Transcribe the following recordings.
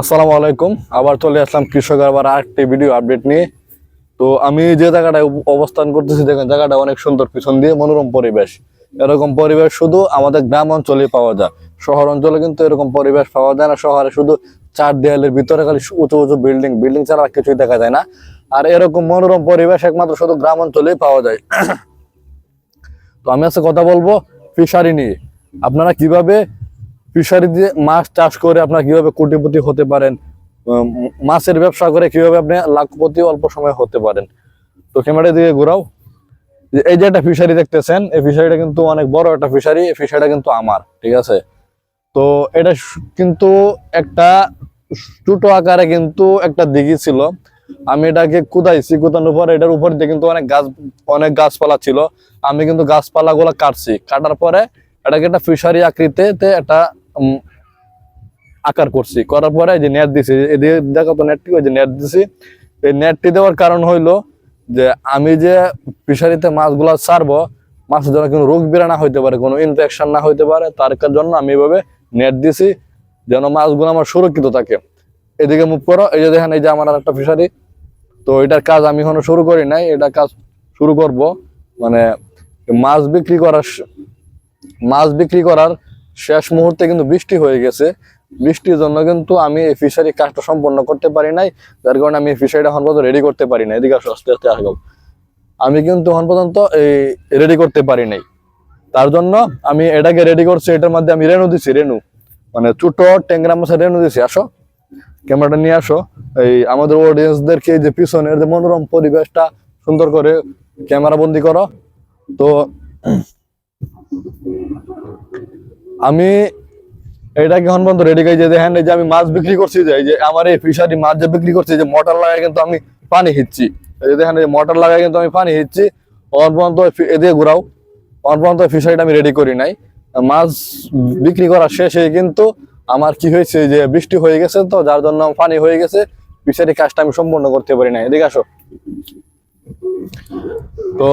আসসালামু আলাইকুম। আবার চলে আসলাম কৃষক আবার আরেকটি ভিডিও আপডেট নিয়ে। তো আমি যে জায়গাটায় অবস্থান করতেছি, দেখেন জায়গাটা অনেক সুন্দর, পিছন দিয়ে মনোরম পরিবেশ। এরকম পরিবেশ শুধু আমাদের গ্রাম অঞ্চলে পাওয়া যায়। শহর অঞ্চলে কিন্তু এরকম পরিবেশ পাওয়া যায় না। শহরে শুধু চার দেয়ালের ভিতরে খালি উঁচু উঁচু বিল্ডিং বিল্ডিং ছাড়া কিছুই দেখা যায় না। আর এরকম মনোরম পরিবেশ একমাত্র শুধু গ্রাম অঞ্চলেই পাওয়া যায়। তো আমি আজকে কথা বলব ফিশারি নিয়ে। আপনারা কীভাবে ফিশারি দিয়ে মাছ চাষ করে আপনারা কীভাবে কোটিপতি হতে পারেন মাছের ব্যবসা করে কীভাবে আপনি লাখপতি অল্প সময় হতে পারেন। তো ক্যামেরার দিকে ঘোরাও। এই যে একটা ফিশারি দেখতেছেন, এই ফিশারিটা কিন্তু অনেক বড় একটা ফিশারি, এই ফিশারিটা কিন্তু আমার, ঠিক আছে? তো এটা কিন্তু একটা ছোট আকারে কিন্তু একটা দিঘি ছিল। আমি এটাকে কুদাইছি, কুদানোর পরে এটার উপর দিয়ে কিন্তু অনেক গাছ, অনেক গাছপালা ছিল। আমি কিন্তু গাছপালা গুলা কাটছি। কাটার পরে এটাকে একটা ফিশারি আকৃতিতে একটা আকার করছি। করার পরে যে নেট দিছি দেখো তো নেটটি ওই যে নেট দিছি। এই নেটটি দেওয়ার কারণ হইল যে আমি যে ফিশারিতে মাছগুলা ছাড়বো, মাছের জন্য কোনো রোগ বেড়া না হইতে পারে, কোনো ইনফেকশন না হইতে পারে, তার জন্য আমি এভাবে নেট দিছি, যেন মাছগুলো আমার সুরক্ষিত থাকে। এদিকে মুভ করো, এই যে দেখেন, এই যে আমার একটা ফিশারি তো এটার কাজ আমি এখনও শুরু করি নাই, এটা কাজ শুরু করব। মানে মাছ বিক্রি করার মাছ বিক্রি করার শেষ মুহূর্তে কিন্তু বৃষ্টি হয়ে গেছে। বৃষ্টির জন্য কিন্তু আমি এই ফিশারি কাজটা সম্পন্ন করতে পারি নাই যার কারণে আমি এই ফিশারিটা এখন পর্যন্ত রেডি করতে পারি না এদিকে আসো, আস্তে আস্তে আসব আমি কিন্তু এখন পর্যন্ত এই রেডি করতে পারি নাই। তার জন্য আমি এটাকে রেডি করছি এটার মধ্যে আমি রেনু দিছি রেনু মানে ছোট ট্যাংরা মাছের রেনু দিছি আসো। ক্যামেরাটা নিয়ে আসো। এই আমাদের অডিয়েন্সদেরকে যে পিছনের যে মনোরম পরিবেশটা সুন্দর করে ক্যামেরা বন্দি করো। তো আমি এটাকে এখন পর্যন্ত রেডি করে যে দেখেন এই যে আমি মাছ বিক্রি করছি যে, এই যে আমার এই ফিশারি মাছ যে বিক্রি করছি যে মোটর লাগায় কিন্তু আমি পানি হিচ্ছি। এই যে এই মোটর লাগায় কিন্তু আমি পানি হিচ্ছি। অন পর্যন্ত এদিকে ঘুরাও। অন পর্যন্ত ফিশারিটা আমি রেডি করি নাই। মাছ বিক্রি করা শেষে কিন্তু আমার কি হয়েছে যে বৃষ্টি হয়ে গেছে তো, যার জন্য পানি হয়ে গেছে। ফিশারি কাজটা আমি সম্পূর্ণ করতে পারি নাই। এদিকে আসো। তো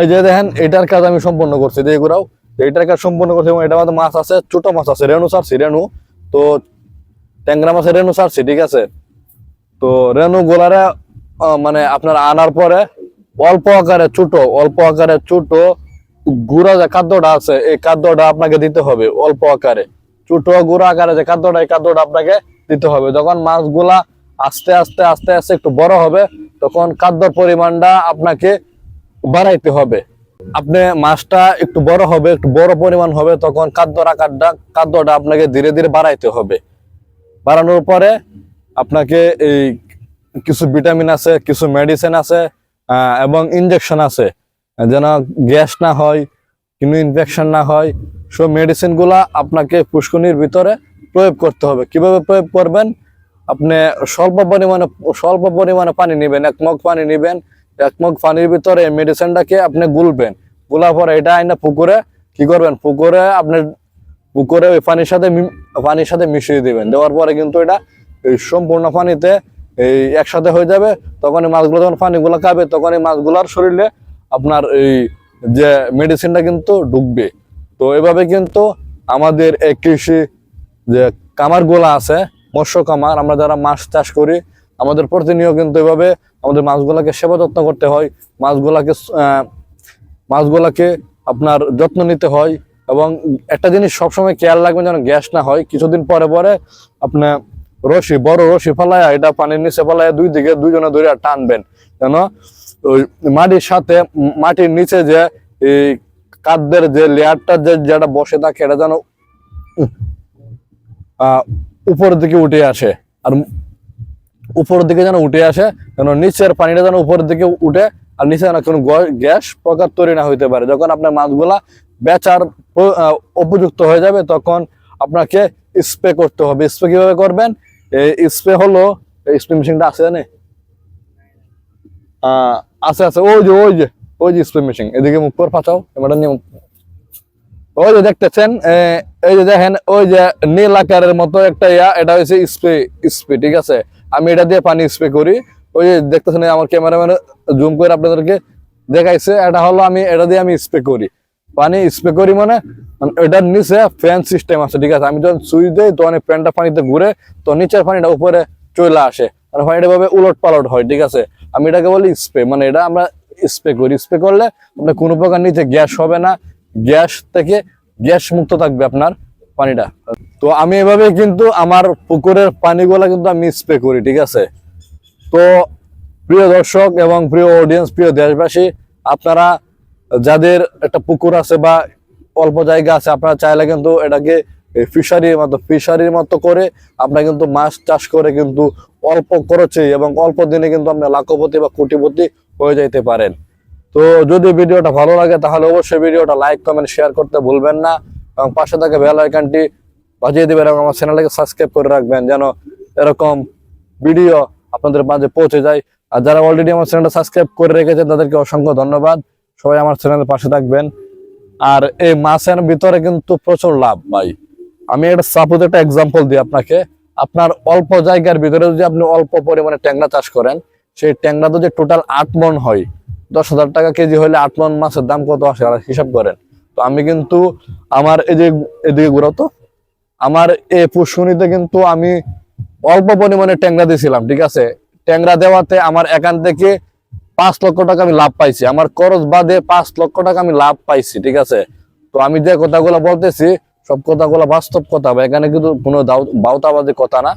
এই যে দেখেন, এটার কাজ আমি সম্পূর্ণ করছি। দিয়ে ঘুরাও। এটার কাজ সম্পূর্ণ করছি এবং এটার মধ্যে মাছ আছে, ছোট মাছ আছে, রেণু ছাড়ছি রেণু। তো ট্যাংরা মাছের রেণু ছাড়ছি ঠিক আছে? তো রেণু গোলারে মানে আপনার আনার পরে অল্প আকারে ছোট, অল্প আকারে ছোট গুঁড়া যে খাদ্যটা আছে, এই খাদ্যটা আপনাকে দিতে হবে অল্প আকারে। ছোট গুঁড়া আকারে যে খাদ্যটা, এই খাদ্যটা আপনাকে দিতে হবে। যখন মাছগুলা আস্তে আস্তে আস্তে আস্তে একটু বড় হবে, তখন খাদ্য পরিমাণটা আপনাকে বাড়াইতে হবে। আপনি মাছটা একটু বড় হবে, একটু বড় পরিমাণ হবে, তখন খাদ্যর আকারটা খাদ্যটা আপনাকে ধীরে ধীরে বাড়াইতে হবে। বাড়ানোর পরে আপনাকে এই কিছু ভিটামিন আছে, কিছু মেডিসিন আছে এবং ইনজেকশন আছে। যেন গ্যাস না হয়, কোনো ইনফেকশন না হয়, সব মেডিসিনগুলা আপনাকে পুষ্কনির ভিতরে প্রয়োগ করতে হবে। কীভাবে প্রয়োগ করবেন? আপনি স্বল্প পরিমাণে স্বল্প পরিমাণে পানি নেবেন, এক মগ পানি নেবেন এক মগ পানির ভিতরে মেডিসিনটাকে আপনি গুলবেন। গুলার পরে এটা আইনা পুকুরে কি করবেন? পুকুরে আপনি পুকুরে ওই পানির সাথে পানির সাথে মিশিয়ে দিবেন। দেওয়ার পরে কিন্তু এটা এই সম্পূর্ণ পানিতে এই একসাথে হয়ে যাবে। তখন এই মাছগুলো যখন পানিগুলো খাবে তখন এই মাছগুলোর শরীরে আপনার এই যে মেডিসিনটা কিন্তু ঢুকবে। তো এভাবে কিন্তু আমাদের এই কৃষি যে কামারগুলো আছে, মৎস্য কামার আমরা যারা মাছ চাষ করি আমাদের প্রতিনিয়ত কিন্তু এভাবে আমাদের মাছগুলাকে সেবা যত্ন করতে হয়, মাছগুলাকে মাছগুলাকে আপনার যত্ন নিতে হয় এবং একটা জিনিস সবসময় খেয়াল রাখবেন যেন গ্যাস না হয়। কিছুদিন পরে পরে আপনার রশি, বড় রশি ফেলায় এটা পানির নিচে ফেলায় দুই দিকে দুইজনে ধরে টানবেন। যেন ওই মাটির সাথে, মাটির নিচে যে এই কাদ্যের যে লেয়ারটা যে যেটা বসে থাকে, এটা যেন উপরের দিকে উঠে আসে। আর উপরের দিকে যেন উঠে আসে, যেন নিচের পানিটা যেন উপরের দিকে উঠে আর নিচে যেন কোনো গ্যাস প্রকার তৈরি না হইতে পারে। যখন আপনার মাছগুলা বেচার উপযুক্ত হয়ে যাবে, তখন আপনাকে স্প্রে করতে হবে। স্প্রে কীভাবে করবেন? এই স্প্রে হলো স্প্রে মেশিনটা আছে জানে আছে আছে। ওই যে ওই যে ওই যে স্প্রে মেশিন। এদিকে মুখ করে ফাঁচাও এবারটা নিয়ে ওই যে দেখতেছেন এই যে দেখেন, ওই যে নীল আকারের মতো একটা ইয়া, এটা হচ্ছে স্প্রে স্প্রে, ঠিক আছে? আমি এটা দিয়ে পানি স্প্রে করি। ওই যে দেখতেছেন, আমার ক্যামেরাম্যান জুম করে আপনাদেরকে দেখাইছে। এটা হলো আমি, এটা দিয়ে আমি স্প্রে করি। পানি স্প্রে করি মানে মানে এটার নিচে ফ্যান সিস্টেম আছে, ঠিক আছে? আমি যখন সুইচ দিই, তখন ফ্যানটা পানিতে ঘুরে তো নিচের পানিটা উপরে চলে আসে। মানে পানিটা ভাবে উলট পালট হয়, ঠিক আছে? আমি এটাকে বলি স্প্রে মানে এটা আমরা স্প্রে করি। স্প্রে করলে আপনার কোনো প্রকার নিচে গ্যাস হবে না। গ্যাস থেকে গ্যাস মুক্ত থাকবে আপনার। পানিটা। তো আমি এভাবে কিন্তু আমার পুকুরের পানিগুলা কিন্তু আমি স্প্রে করি, ঠিক আছে? তো প্রিয় দর্শক এবং প্রিয় অডিয়েন্স প্রিয় দেশবাসী, আপনারা যাদের একটা পুকুর আছে বা অল্প জায়গা আছে, আপনারা চাইলে কিন্তু এটাকে ফিশারির মতো ফিশারির মতো করে আপনারা কিন্তু মাছ চাষ করে কিন্তু অল্প খরচে এবং অল্প দিনে কিন্তু আপনি লাখপতি বা কোটিপতি হয়ে যাইতে পারেন। তো যদি ভিডিওটা ভালো লাগে, তাহলে অবশ্যই ভিডিওটা লাইক কমেন্ট শেয়ার করতে ভুলবেন না। এবং পাশে থাকা বেল আইকনটি বাজিয়ে দেবেন এবং আমার চ্যানেলটাকে সাবস্ক্রাইব করে রাখবেন যেন এরকম ভিডিও আপনাদের মাঝে পৌঁছে যায়। আর যারা অলরেডি আমার চ্যানেলটা সাবস্ক্রাইব করে রেখেছেন, তাদেরকে অসংখ্য ধন্যবাদ। সবাই আমার চ্যানেলের পাশে থাকবেন। আর এই মাছের ভিতরে কিন্তু প্রচুর লাভ, ভাই। আমি একটা সাপোজ একটা এক্সাম্পল দিই আপনাকে। আপনার অল্প জায়গার ভিতরে যদি আপনি অল্প পরিমাণে ট্যাংরা চাষ করেন, সেই ট্যাংরা যদি টোটাল আট মন হয়, দশ হাজার টাকা কেজি হলে আট মন মাছের দাম কত আসে? হিসাব করেন। তো আমি কিন্তু আমার এই যে এদিকে ঘুরাও তো। আমার এই পুষ্কনিতে কিন্তু আমি অল্প পরিমাণে ট্যাংরা দিয়েছিলাম, ঠিক আছে? ট্যাংরা দেওয়াতে আমার এখান থেকে পাঁচ লক্ষ টাকা আমি লাভ পাইছি। আমার খরচ বাদে পাঁচ লক্ষ টাকা আমি লাভ পাইছি, ঠিক আছে? তো আমি যে কথাগুলো বলতেছি, সব কথাগুলো বাস্তব কথা এখানে কিন্তু কোনো বাউতাবাজি কথা না,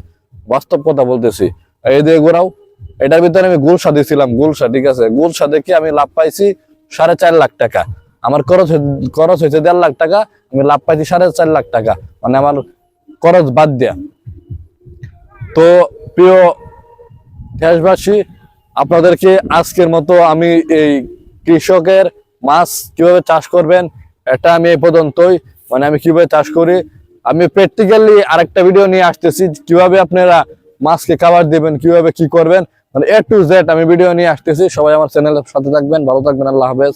বাস্তব কথা বলতেছি। এই দিয়ে ঘোরাও, এটার ভিতরে আমি গুলশা দিয়েছিলাম, গুলশা, ঠিক আছে? গুলশা দেখে আমি লাভ পাইছি সাড়ে চার লাখ টাকা। আমার খরচ খরচ হয়েছে দেড় লাখ টাকা, আমি লাভ পাইছি সাড়ে চার লাখ টাকা। মানে আমার খরচ বাদ দেয়া। তো প্রিয় দেশবাসী, আপনাদেরকে আজকের মতো আমি এই কৃষকের মাছ কীভাবে চাষ করবেন, এটা আমি এই পর্যন্তই। মানে আমি কীভাবে চাষ করি, আমি প্র্যাকটিক্যালি আরেকটা ভিডিও নিয়ে আসতেছি, কীভাবে আপনারা মাছকে খাবার দিবেন, কীভাবে কি করবেন। মানে এ টু জেড আমি ভিডিও নিয়ে আসতেছি। সবাই আমার চ্যানেলের সাথে থাকবেন, ভালো থাকবেন, আল্লাহ হাফেজ।